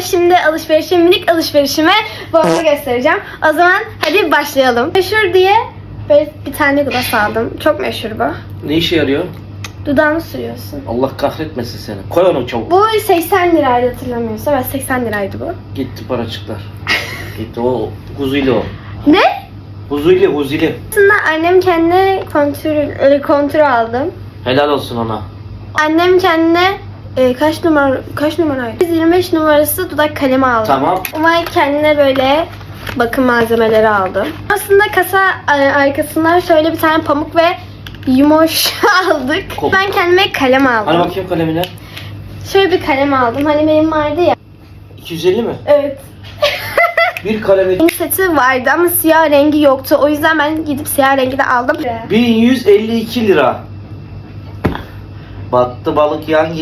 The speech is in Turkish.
şimdi alışverişim, minik alışverişime babama göstereceğim. O zaman hadi başlayalım. Meşhur diye böyle bir tane gloss aldım. Çok meşhur bu. Ne işe yarıyor? Dudağını sürüyorsun. Allah kahretmesin seni. Koy onu çabuk. Bu 80 liraydı hatırlamıyorsam. Evet 80 liraydı bu. Gitti paracıklar. Gitti o huzuyla o. Ne? Huzuyla huzuyla. Aslında annem kendine kontür, öyle kontür aldım. Helal olsun ona. Annem kendine e, kaç numara kaç numaraydı? 125 numarası dudak kalemi aldı. Tamam. Umay kendine böyle bakım malzemeleri aldı. Aslında kasa e, arkasından şöyle bir tane pamuk ve yumoş aldık. Kop- Ben kendime kalem aldım. Hani bakayım kalemine. Şöyle bir kalem aldım. Hani benim vardı ya. 250 mi? Evet. Bir kalemi Benim seti vardı ama siyah rengi yoktu. O yüzden ben gidip siyah rengi de aldım. 1152 lira. Battı balık yan gider.